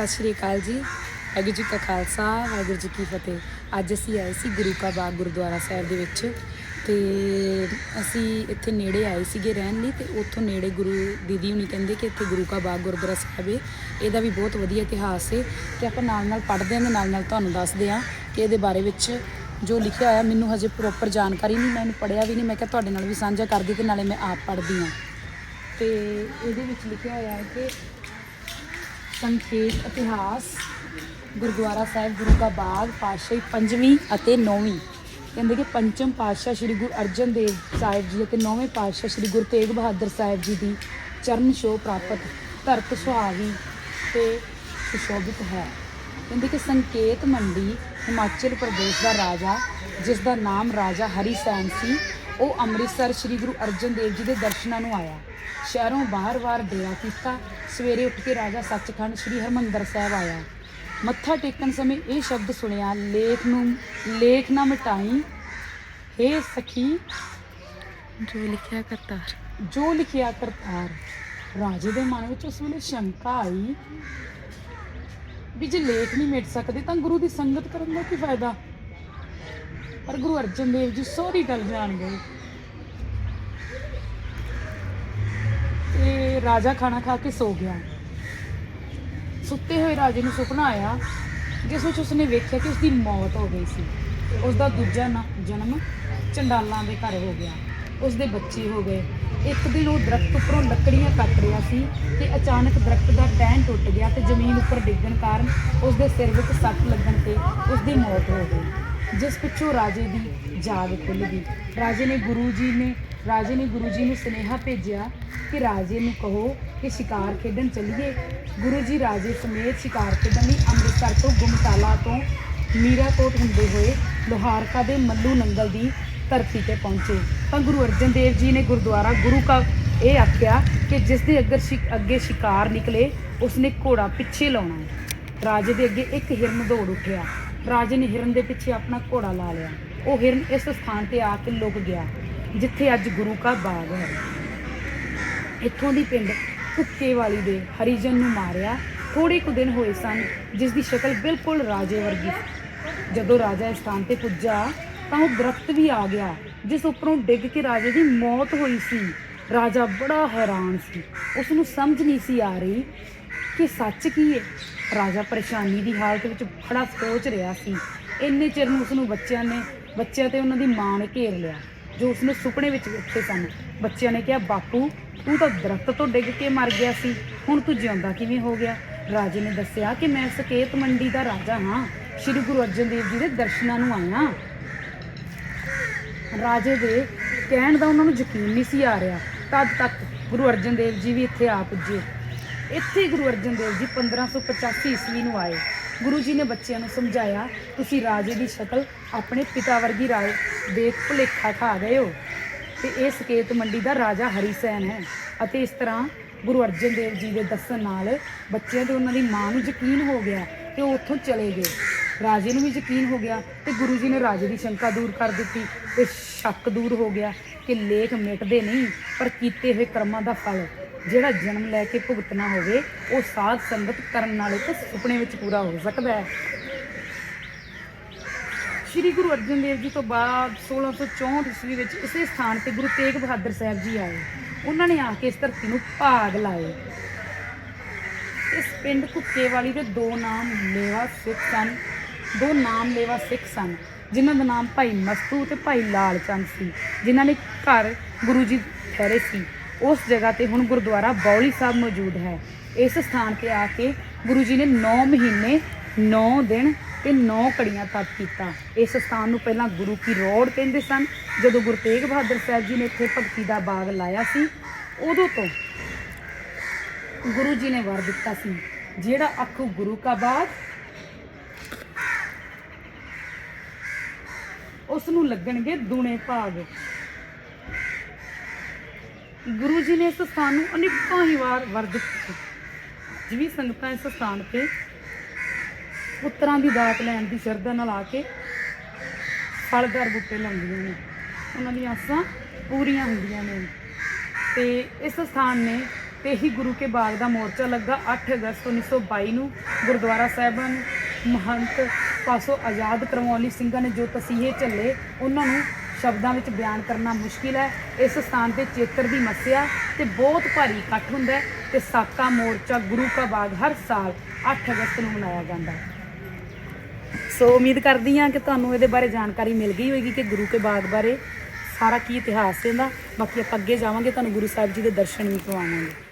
ਸਤਿ ਸ਼੍ਰੀ ਅਕਾਲ ਜੀ। ਵਾਹਿਗੁਰੂ ਜੀ ਕਾ ਖਾਲਸਾ, ਵਾਹਿਗੁਰੂ ਜੀ ਕੀ ਫਤਿਹ। ਅੱਜ ਅਸੀਂ ਆਏ ਸੀ ਗੁਰੂ ਕਾ ਬਾਗ ਗੁਰਦੁਆਰਾ ਸਾਹਿਬ ਦੇ ਵਿੱਚ ਤੇ ਅਸੀਂ ਇੱਥੇ ਨੇੜੇ ਆਏ ਸੀਗੇ ਰਹਿਣ ਲਈ ਤੇ ਉੱਥੋਂ ਨੇੜੇ ਗੁਰੂ ਦੀਦੀ ਹੁਣੀ ਕਹਿੰਦੇ ਕਿ ਇੱਥੇ ਗੁਰੂ ਕਾ ਬਾਗ ਗੁਰਦੁਆਰਾ ਸਾਹਿਬ ਹੈ ਇਹਦਾ ਵੀ ਬਹੁਤ ਵਧੀਆ ਇਤਿਹਾਸ ਹੈ ਤੇ ਆਪਾਂ ਨਾਲ ਨਾਲ ਪੜ੍ਹਦੇ ਹਾਂ ਤੇ ਨਾਲ ਨਾਲ ਤੁਹਾਨੂੰ ਦੱਸਦੇ ਹਾਂ ਕਿ ਇਹਦੇ ਬਾਰੇ ਵਿੱਚ ਜੋ ਲਿਖਿਆ ਹੋਇਆ ਮੈਨੂੰ ਹਜੇ ਪ੍ਰੋਪਰ ਜਾਣਕਾਰੀ ਨਹੀਂ, ਮੈਂ ਇਹਨੂੰ ਪੜ੍ਹਿਆ ਵੀ ਨਹੀਂ, ਮੈਂ ਕਿਹਾ ਤੁਹਾਡੇ ਨਾਲ ਵੀ ਸਾਂਝਾ ਕਰਦੀ ਤੇ ਨਾਲੇ ਮੈਂ ਆਪ ਪੜ੍ਹਦੀ ਹਾਂ ਤੇ ਇਹਦੇ ਵਿੱਚ ਲਿਖਿਆ ਹੋਇਆ ਹੈ ਕਿ ਸੰਖੇਪ ਇਤਿਹਾਸ, ਗੁਰਦੁਆਰਾ ਸਾਹਿਬ, ਗੁਰੂ ਕਾ ਬਾਗ, ਪਾਤਸ਼ਾਹੀ ਪੰਜਵੀਂ ਅਤੇ ਨੌਵੀਂ। ਕਹਿੰਦੇ ਕਿ ਪੰਚਮ ਪਾਤਸ਼ਾਹ ਸ੍ਰੀ ਗੁਰੂ ਅਰਜਨ ਦੇਵ ਸਾਹਿਬ ਜੀ ਅਤੇ ਨੌਵੇਂ ਪਾਤਸ਼ਾਹ ਸ੍ਰੀ ਗੁਰੂ ਤੇਗ ਬਹਾਦਰ ਸਾਹਿਬ ਜੀ ਦੀ ਚਰਨ ਛੋਹ ਪ੍ਰਾਪਤ ਧਰਤ ਸੁਹਾਵੀ ਤੇ ਸੁਸ਼ੋਭਿਤ ਹੈ। ਕਹਿੰਦੇ ਕਿ ਸੰਕੇਤ ਮੰਡੀ ਹਿਮਾਚਲ ਪ੍ਰਦੇਸ਼ ਦਾ ਰਾਜਾ ਜਿਸ ਦਾ ਨਾਮ ਰਾਜਾ ਹਰੀ ਸੈਨ ਸੀ ਉਹ ਅੰਮ੍ਰਿਤਸਰ ਸ੍ਰੀ ਗੁਰੂ ਅਰਜਨ ਦੇਵ ਜੀ ਦੇ ਦਰਸ਼ਨਾਂ ਨੂੰ ਆਇਆ। ਸ਼ਹਿਰੋਂ ਬਾਹਰ-ਬਾਹਰ ਡੇਰਾ ਕੀਤਾ। ਸਵੇਰੇ ਉੱਠ ਕੇ ਰਾਜਾ ਸੱਚਖੰਡ ਸ੍ਰੀ ਹਰਮੰਦਰ ਸਾਹਿਬ ਆਇਆ। ਮੱਥਾ ਟੇਕਣ ਸਮੇਂ ਇਹ ਸ਼ਬਦ ਸੁਣਿਆ ਲੇਖ ਨੂੰ ਲੇਖ ਨਾ ਮਿਟਾਈ। ਹੇ ਸਖੀ ਜੋ ਲਿਖਿਆ ਕਰਤਾਰ। ਜੋ ਲਿਖਿਆ ਕਰਤਾਰ। ਰਾਜੇ ਦੇ ਮਨ ਵਿੱਚ ਉਸ ਵੇਲੇ ਸ਼ੰਕਾ ਆਈ ਵੀ ਜੇ ਲੇਖ ਨਹੀਂ ਮਿਟ ਸਕਦੇ ਤਾਂ ਗੁਰੂ ਦੀ ਸੰਗਤ ਕਰਨ ਦਾ ਕੀ ਫਾਇਦਾ? ਪਰ ਗੁਰੂ ਅਰਜਨ ਦੇਵ ਜੀ ਸਾਰੀ ਗੱਲ ਜਾਣ ਗਏ ਤੇ ਰਾਜਾ ਖਾਣਾ ਖਾ ਕੇ ਸੋ ਗਿਆ। ਸੁੱਤੇ ਹੋਏ ਰਾਜੇ ਨੂੰ ਸੁਪਨਾ ਆਇਆ, ਜਿਸ ਵਿੱਚ ਉਸਨੇ ਵੇਖਿਆ ਕਿ ਉਸਦੀ ਮੌਤ ਹੋ ਗਈ ਸੀ। ਉਸ ਦਾ ਦੂਜਾ ਨਾ- ਜਨਮ ਚੰਡਾਲਾਂ ਦੇ ਘਰ ਹੋ ਗਿਆ। ਉਸ ਦੇ ਬੱਚੇ ਹੋ ਗਏ। ਇੱਕ ਦਿਨ ਉਹ ਦਰਖਤ ਉੱਪਰੋਂ ਲੱਕੜੀਆਂ ਕੱਟ ਰਿਹਾ ਸੀ ਤੇ ਅਚਾਨਕ ਦਰਖਤ ਦਾ ਟਹਿਣ ਟੁੱਟ ਗਿਆ ਤੇ ਜ਼ਮੀਨ ਉੱਪਰ ਡਿੱਗਣ ਕਾਰਨ ਉਸ ਦੇ ਸਿਰ ਵਿੱਚ ਸੱਟ ਲੱਗਣ ਤੇ ਉਸ ਦੀ ਮੌਤ ਹੋ ਗਈ। ਜਿਸ ਪਿੱਛੋਂ ਰਾਜੇ ਦੀ ਜਾਗ ਖੁੱਲ ਗਈ। ਰਾਜੇ ਨੇ ਗੁਰੂ ਜੀ ਨੇ, ਰਾਜੇ ਨੇ ਗੁਰੂ ਜੀ ਨੂੰ ਸੁਨੇਹਾ ਭੇਜਿਆ ਕਿ ਰਾਜੇ ਨੂੰ ਕਹੋ ਕਿ ਸ਼ਿਕਾਰ ਖੇਡਣ ਚੱਲੀਏ। ਗੁਰੂ ਜੀ ਰਾਜੇ ਸਮੇਤ ਸ਼ਿਕਾਰ ਖੇਡਣ ਲਈ ਅੰਮ੍ਰਿਤਸਰ ਤੋਂ ਗੁਮਟਾਲਾ ਤੋਂ ਮੀਰਾਕੋਟ ਹੁੰਦੇ ਹੋਏ ਲੋਹਾਰਕਾ ਦੇ ਮੱਲੂ ਨੰਗਲ ਦੀ ਧਰਤੀ ਤੇ ਪਹੁੰਚੇ। ਤਾਂ ਗੁਰੂ ਅਰਜਨ ਦੇਵ ਜੀ ਨੇ ਗੁਰਦੁਆਰਾ ਗੁਰੂ ਕਾ ਇਹ ਆਖਿਆ ਕਿ ਜਿਸ ਦੇ ਅੱਗੇ ਸ਼ਿ- ਅੱਗੇ ਸ਼ਿਕਾਰ ਨਿਕਲੇ, ਉਸਨੇ ਘੋੜਾ ਪਿੱਛੇ ਲਾਉਣਾ। ਰਾਜੇ ਦੇ ਅੱਗੇ ਇੱਕ ਹਿਰਨ ਦੌੜ ਉੱਠਿਆ। ਰਾਜੇ ਨੇ ਹਿਰਨ ਦੇ ਪਿੱਛੇ ਆਪਣਾ ਘੋੜਾ ਲਾ ਲਿਆ। ਉਹ ਹਿਰਨ ਇਸ ਸਥਾਨ ਤੇ ਆ ਕੇ ਲੁਕ ਗਿਆ, ਜਿੱਥੇ ਅੱਜ ਗੁਰੂ ਕਾ ਬਾਗ ਹੈ। ਇੱਥੋਂ ਦੀ ਪਿੰਡ ਕੁੱਕੇ ਵਾਲੀ ਦੇ ਹਰੀਜਨ ਨੂੰ ਮਾਰਿਆ। ਥੋੜੇ ਕੁ ਦਿਨ ਹੋਏ ਸਨ, ਜਿਸ ਦੀ ਸ਼ਕਲ ਬਿਲਕੁਲ ਰਾਜੇ ਵਰਗੀ ਜਦੋਂ ਰਾਜਾ ਇਸ ਸਥਾਨ ਤੇ ਪੁੱਜਾ, ਤਾਂ ਉਹ ਦਰਖਤ ਵੀ ਆ ਗਿਆ, ਜਿਸ ਉੱਪਰੋਂ ਡਿੱਗ ਕੇ ਰਾਜੇ ਦੀ ਮੌਤ ਹੋਈ ਸੀ। ਰਾਜਾ ਬੜਾ ਹੈਰਾਨ ਸੀ। ਉਸ ਨੂੰ ਸਮਝ ਨਹੀਂ ਸੀ ਆ ਰਹੀ ਕਿ ਸੱਚ ਕੀ ਹੈ ਰਾਜਾ ਪਰੇਸ਼ਾਨੀ ਦੀ ਹਾਲਤ ਵਿੱਚ ਬੜਾ ਸੋਚ ਰਿਹਾ ਸੀ। ਇੰਨੇ ਚਿਰ ਨੂੰ ਉਸ ਨੂੰ ਬੱਚਿਆਂ ਨੇ ਬੱਚਿਆਂ ਤੇ ਉਹਨਾਂ ਦੀ ਮਾਂ ਨੇ ਘੇਰ ਲਿਆ, ਜੋ ਉਸਨੇ ਸੁਪਨੇ ਵਿੱਚ ਵੇਖੇ ਸਨ। ਬੱਚਿਆਂ ਨੇ ਕਿਹਾ, ਬਾਪੂ, ਤੂੰ ਤਾਂ ਦਰਖਤ ਤੋਂ ਡਿੱਗ ਕੇ ਮਰ ਗਿਆ ਸੀ। ਹੁਣ ਤੂੰ ਜਿਉਂਦਾ ਕਿਵੇਂ ਹੋ ਗਿਆ? ਰਾਜੇ ਨੇ ਦੱਸਿਆ ਕਿ ਮੈਂ ਸਕੇਤ ਮੰਡੀ ਦਾ ਰਾਜਾ ਹਾਂ। ਸ੍ਰੀ ਗੁਰੂ ਅਰਜਨ ਦੇਵ ਜੀ ਦੇ ਦਰਸ਼ਨਾਂ ਨੂੰ ਆਇਆ। ਰਾਜੇ ਦੇ ਕਹਿਣ ਦਾ ਉਹਨਾਂ ਨੂੰ ਯਕੀਨ ਨਹੀਂ ਸੀ ਆ ਰਿਹਾ। ਤਦ ਤੱਕ ਗੁਰੂ ਅਰਜਨ ਦੇਵ ਜੀ ਵੀ ਇੱਥੇ ਆ ਪੁੱਜੇ। ਇੱਥੇ ਗੁਰੂ ਅਰਜਨ ਦੇਵ ਜੀ 1585 ਈਸਵੀ ਨੂੰ ਆਏ। ਗੁਰੂ ਜੀ ਨੇ ਬੱਚਿਆਂ ਨੂੰ ਸਮਝਾਇਆ, ਤੁਸੀਂ ਰਾਜੇ ਦੀ ਸ਼ਕਲ ਆਪਣੇ ਪਿਤਾ ਵਰਗੀ ਰਾਜ ਦੇਖ ਭੁਲੇਖਾ ਖਾ ਗਏ ਹੋ। ਤੇ ਇਹ ਸਕੇਤ ਮੰਡੀ ਦਾ ਰਾਜਾ ਹਰੀ ਸੈਨ ਹੈ ਅਤੇ ਇਸ ਤਰ੍ਹਾਂ ਗੁਰੂ ਅਰਜਨ ਦੇਵ ਜੀ ਦੇ ਦੱਸਣ ਨਾਲ ਬੱਚਿਆਂ ਤੇ ਉਹਨਾਂ ਦੀ ਮਾਂ ਨੂੰ ਯਕੀਨ ਹੋ ਗਿਆ ਤੇ ਉਹ ਉੱਥੋਂ ਚਲੇ ਗਏ। ਰਾਜੇ ਨੂੰ ਵੀ ਯਕੀਨ ਹੋ ਗਿਆ ਤੇ ਗੁਰੂ ਜੀ ਨੇ ਰਾਜੇ ਦੀ ਸ਼ੰਕਾ ਦੂਰ ਕਰ ਦਿੱਤੀ ਤੇ ਸ਼ੱਕ ਦੂਰ ਹੋ ਗਿਆ ਕਿ ਲੇਖ ਮਿਟਦੇ ਨਹੀਂ, ਪਰ ਕੀਤੇ ਹੋਏ ਕਰਮਾਂ ਦਾ ਫਲ ਜਿਹੜਾ ਜਨਮ ਲੈ ਕੇ ਭੁਗਤਣਾ ਹੋਵੇ, ਉਹ ਸਾਧ ਸੰਗਤ ਕਰਨ ਨਾਲ ਇੱਕ ਸੁਪਨੇ ਵਿੱਚ ਪੂਰਾ ਹੋ ਸਕਦਾ ਹੈ। ਸ਼੍ਰੀ ਗੁਰੂ ਅਰਜਨ ਦੇਵ ਜੀ ਤੋਂ ਬਾਅਦ 1664 ਈਸਵੀ ਵਿੱਚ ਇਸੇ ਸਥਾਨ ਤੇ ਗੁਰੂ ਤੇਗ ਬਹਾਦਰ ਸਾਹਿਬ ਜੀ ਆਏ। ਉਹਨਾਂ ਨੇ ਆ ਕੇ ਇਸ ਧਰਤੀ ਨੂੰ ਭਾਗ ਲਾਏ। ਇਸ ਪਿੰਡ ਕੁੱਕੇ ਵਾਲੀ ਦੇ ਦੋ ਨਾਮ ਲੇਵਾ ਸਿੱਖ ਸਨ। ਦੋ ਨਾਮ ਲੇਵਾ ਸਿੱਖ ਸਨ, ਜਿਨ੍ਹਾਂ ਦਾ ਨਾਮ ਭਾਈ ਮਸਤੂ ਤੇ ਭਾਈ ਲਾਲ ਚੰਦ ਸੀ, ਜਿਨ੍ਹਾਂ ਨੇ ਘਰ ਗੁਰੂ ਜੀ ਠਹਿਰੇ ਸੀ। ਉਸ ਜਗ੍ਹਾ ਤੇ ਹੁਣ ਗੁਰਦੁਆਰਾ ਬੌਲੀ ਸਾਹਿਬ ਮੌਜੂਦ ਹੈ। ਇਸ ਸਥਾਨ ਤੇ ਆ ਕੇ ਗੁਰੂ ਜੀ ਨੇ 9 ਮਹੀਨੇ 9 ਦਿਨ ਤੇ 9 ਘੜੀਆਂ ਤਪ ਕੀਤਾ। ਇਸ ਸਥਾਨ ਨੂੰ ਪਹਿਲਾਂ ਗੁਰੂ ਕੀ ਰੋੜ ਕਹਿੰਦੇ ਸਨ। ਜਦੋਂ ਗੁਰੂ ਤੇਗ ਬਹਾਦਰ ਸਾਹਿਬ ਜੀ ਨੇ ਇੱਥੇ ਭਗਤੀ ਦਾ ਬਾਗ ਲਾਇਆ ਸੀ, ਉਦੋਂ ਤੋਂ ਗੁਰੂ ਜੀ ਨੇ ਵਰ ਦਿੱਤਾ ਸੀ। ਜਿਹੜਾ ਆਖੂ ਗੁਰੂ ਕਾ ਬਾਗ, ਉਸ ਨੂੰ ਲੱਗਣਗੇ ਦੂਣੇ ਭਾਗ। ਗੁਰੂ ਜੀ ਨੇ ਇਸ ਸਥਾਨ ਨੂੰ ਅਨੇਕਾਂ ਹੀ ਵਾਰ ਵਰ ਦਿੱਤਾ ਜਿਵੇਂ ਸੰਗਤਾਂ ਇਸ ਸਥਾਨ ਤੇ ਪੁੱਤਰਾਂ ਦੀ ਦਾਤ ਲੈਣ ਦੀ ਸ਼ਰਧਾ ਨਾਲ ਆ ਕੇ ਫਲਦਾਰ ਬੂਟੇ ਲਾਉਂਦੀਆਂ ਨੇ। ਉਹਨਾਂ ਦੀਆਂ ਆਸਾਂ ਪੂਰੀਆਂ ਹੁੰਦੀਆਂ ਨੇ। ਤੇ ਇਸ ਸਥਾਨ ਨੇ ਤੇ ਹੀ ਗੁਰੂ ਕੇ ਬਾਗ ਦਾ ਮੋਰਚਾ ਲੱਗਾ 8 ਅਗਸਤ 1922 ਨੂੰ। ਗੁਰਦੁਆਰਾ ਸਾਹਿਬਾਨ ਮਹੰਤ ਪਾਸੋਂ ਆਜ਼ਾਦ ਕਰਵਾਉਣ ਲਈ ਸਿੰਘਾਂ ਨੇ ਜੋ ਤਸੀਹੇ ਝੱਲੇ, ਉਹਨਾਂ ਨੂੰ ਸ਼ਬਦਾਂ ਵਿੱਚ ਬਿਆਨ ਕਰਨਾ ਮੁਸ਼ਕਿਲ ਹੈ। ਇਸ ਸਥਾਨ ਤੇ ਚੇਤਰ ਦੀ ਮੱਸਿਆ ਤੇ ਬਹੁਤ ਭਾਰੀ ਇਕੱਠ ਹੁੰਦਾ ਹੈ ਤੇ ਸਾਕਾ ਮੋਰਚਾ ਗੁਰੂ ਕਾ ਬਾਗ ਹਰ ਸਾਲ 8 ਅਗਸਤ ਨੂੰ ਮਨਾਇਆ ਜਾਂਦਾ ਹੈ। ਸੋ ਉਮੀਦ ਕਰਦੀ ਹਾਂ ਕਿ ਤੁਹਾਨੂੰ ਇਹਦੇ ਬਾਰੇ ਜਾਣਕਾਰੀ ਮਿਲ ਗਈ ਹੋਵੇਗੀ ਕਿ ਗੁਰੂ ਕੇ ਬਾਗ ਬਾਰੇ ਸਾਰਾ ਕੀ ਇਤਿਹਾਸ ਹੈ ਇਹਦਾ। ਬਾਕੀ ਆਪਾਂ ਅੱਗੇ ਜਾਵਾਂਗੇ, ਤੁਹਾਨੂੰ ਗੁਰੂ ਸਾਹਿਬ ਜੀ ਦੇ ਦਰਸ਼ਨ ਵੀ ਕਰਵਾਵਾਂਗੇ